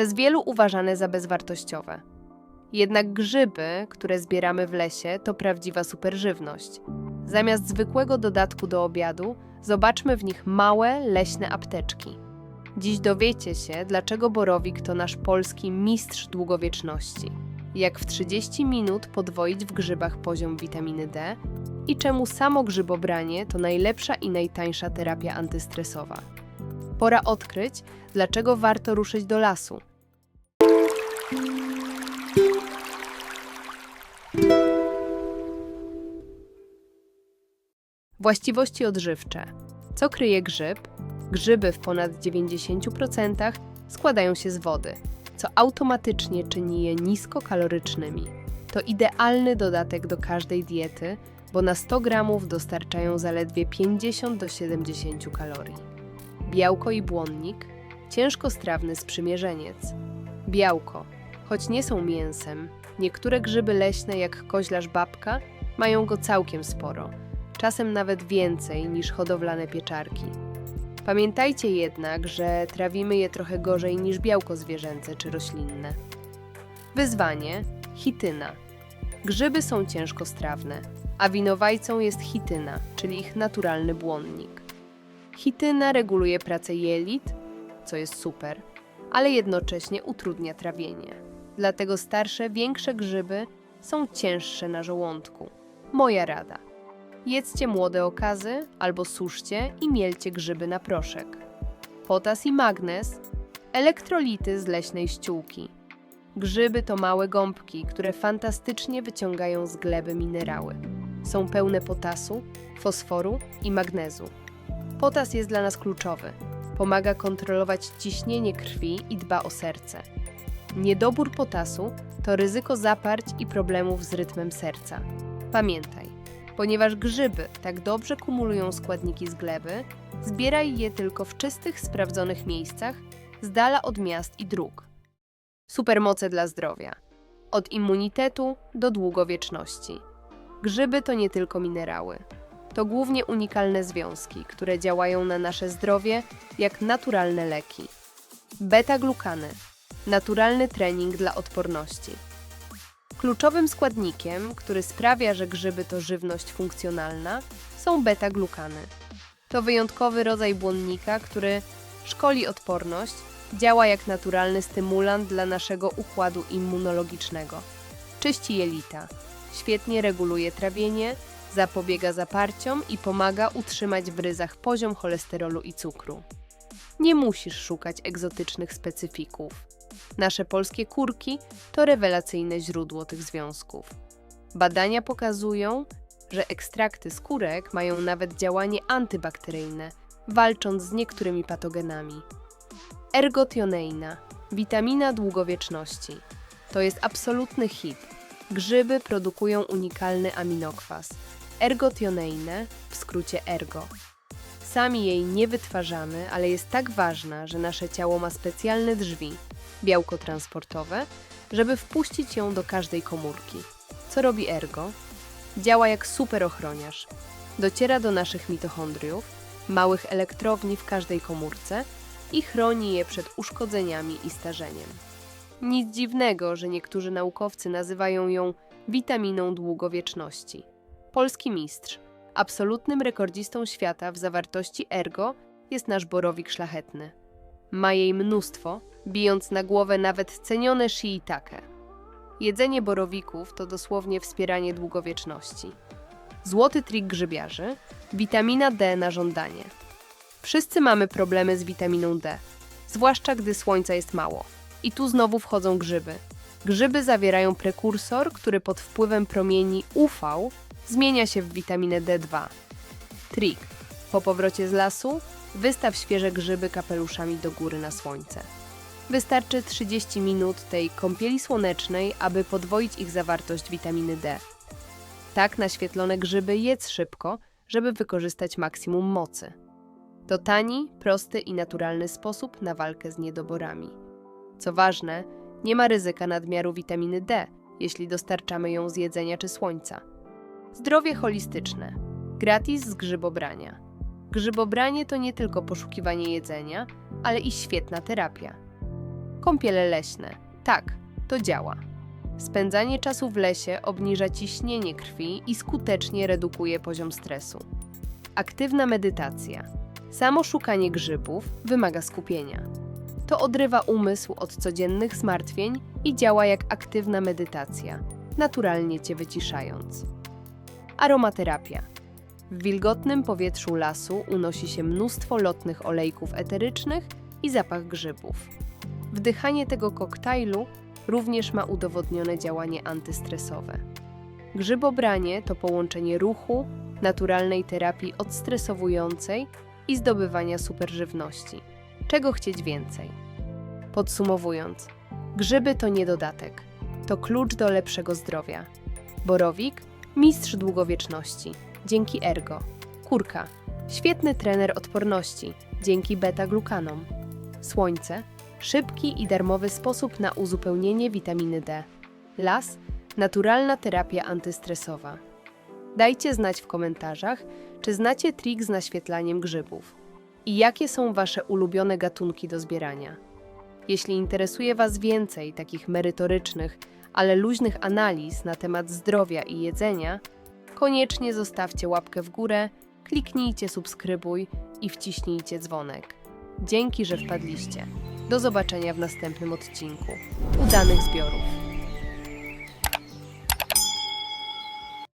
przez wielu uważane za bezwartościowe. Jednak grzyby, które zbieramy w lesie, to prawdziwa superżywność. Zamiast zwykłego dodatku do obiadu, zobaczmy w nich małe, leśne apteczki. Dziś dowiecie się, dlaczego borowik to nasz polski mistrz długowieczności. Jak w 30 minut podwoić w grzybach poziom witaminy D i czemu samo grzybobranie to najlepsza i najtańsza terapia antystresowa. Pora odkryć, dlaczego warto ruszyć do lasu. Właściwości odżywcze. Co kryje grzyb? Grzyby w ponad 90% składają się z wody, co automatycznie czyni je niskokalorycznymi. To idealny dodatek do każdej diety, bo na 100 gramów dostarczają zaledwie 50 do 70 kalorii. Białko i błonnik, ciężkostrawny sprzymierzeniec. Białko, choć nie są mięsem, niektóre grzyby leśne jak koźlarz babka mają go całkiem sporo, czasem nawet więcej niż hodowlane pieczarki. Pamiętajcie jednak, że trawimy je trochę gorzej niż białko zwierzęce czy roślinne. Wyzwanie chityna. Grzyby są ciężkostrawne, a winowajcą jest chityna, czyli ich naturalny błonnik. Chityna reguluje pracę jelit, co jest super, ale jednocześnie utrudnia trawienie. Dlatego starsze, większe grzyby są cięższe na żołądku. Moja rada. Jedzcie młode okazy albo suszcie i mielcie grzyby na proszek. Potas i magnez, elektrolity z leśnej ściółki. Grzyby to małe gąbki, które fantastycznie wyciągają z gleby minerały. Są pełne potasu, fosforu i magnezu. Potas jest dla nas kluczowy. Pomaga kontrolować ciśnienie krwi i dba o serce. Niedobór potasu to ryzyko zaparć i problemów z rytmem serca. Pamiętaj, ponieważ grzyby tak dobrze kumulują składniki z gleby, zbieraj je tylko w czystych, sprawdzonych miejscach, z dala od miast i dróg. Supermoce dla zdrowia. Od immunitetu do długowieczności. Grzyby to nie tylko minerały. To głównie unikalne związki, które działają na nasze zdrowie jak naturalne leki. Beta-glukany naturalny trening dla odporności. Kluczowym składnikiem, który sprawia, że grzyby to żywność funkcjonalna, są beta-glukany. To wyjątkowy rodzaj błonnika, który szkoli odporność, działa jak naturalny stymulant dla naszego układu immunologicznego. Czyści jelita, świetnie reguluje trawienie, zapobiega zaparciom i pomaga utrzymać w ryzach poziom cholesterolu i cukru. Nie musisz szukać egzotycznych specyfików. Nasze polskie kurki to rewelacyjne źródło tych związków. Badania pokazują, że ekstrakty skórek mają nawet działanie antybakteryjne, walcząc z niektórymi patogenami. Ergotioneina, witamina długowieczności. To jest absolutny hit. Grzyby produkują unikalny aminokwas. Ergotioneinę, w skrócie ergo. Sami jej nie wytwarzamy, ale jest tak ważna, że nasze ciało ma specjalne drzwi, białko transportowe, żeby wpuścić ją do każdej komórki. Co robi ergo? Działa jak superochroniarz. Dociera do naszych mitochondriów, małych elektrowni w każdej komórce i chroni je przed uszkodzeniami i starzeniem. Nic dziwnego, że niektórzy naukowcy nazywają ją witaminą długowieczności. Polski mistrz, absolutnym rekordzistą świata w zawartości ergo jest nasz borowik szlachetny. Ma jej mnóstwo, bijąc na głowę nawet cenione shiitake. Jedzenie borowików to dosłownie wspieranie długowieczności. Złoty trik grzybiarzy witamina D na żądanie. Wszyscy mamy problemy z witaminą D, zwłaszcza gdy słońca jest mało. I tu znowu wchodzą grzyby. Grzyby zawierają prekursor, który pod wpływem promieni UV zmienia się w witaminę D2. Trik. Po powrocie z lasu wystaw świeże grzyby kapeluszami do góry na słońce. Wystarczy 30 minut tej kąpieli słonecznej, aby podwoić ich zawartość witaminy D. Tak naświetlone grzyby jedz szybko, żeby wykorzystać maksimum mocy. To tani, prosty i naturalny sposób na walkę z niedoborami. Co ważne, nie ma ryzyka nadmiaru witaminy D, jeśli dostarczamy ją z jedzenia czy słońca. Zdrowie holistyczne. Gratis z grzybobrania. Grzybobranie to nie tylko poszukiwanie jedzenia, ale i świetna terapia. Kąpiele leśne. Tak, to działa. Spędzanie czasu w lesie obniża ciśnienie krwi i skutecznie redukuje poziom stresu. Aktywna medytacja. Samo szukanie grzybów wymaga skupienia. To odrywa umysł od codziennych zmartwień i działa jak aktywna medytacja, naturalnie cię wyciszając. Aromaterapia. W wilgotnym powietrzu lasu unosi się mnóstwo lotnych olejków eterycznych i zapach grzybów. Wdychanie tego koktajlu również ma udowodnione działanie antystresowe. Grzybobranie to połączenie ruchu, naturalnej terapii odstresowującej i zdobywania superżywności. Czego chcieć więcej? Podsumowując, grzyby to nie dodatek, to klucz do lepszego zdrowia. Borowik mistrz długowieczności, dzięki ergo. Kurka świetny trener odporności, dzięki beta-glukanom. Słońce szybki i darmowy sposób na uzupełnienie witaminy D. Las naturalna terapia antystresowa. Dajcie znać w komentarzach, czy znacie trik z naświetlaniem grzybów i jakie są Wasze ulubione gatunki do zbierania. Jeśli interesuje Was więcej takich merytorycznych, ale luźnych analiz na temat zdrowia i jedzenia, koniecznie zostawcie łapkę w górę, kliknijcie subskrybuj i wciśnijcie dzwonek. Dzięki, że wpadliście. Do zobaczenia w następnym odcinku. Udanych zbiorów!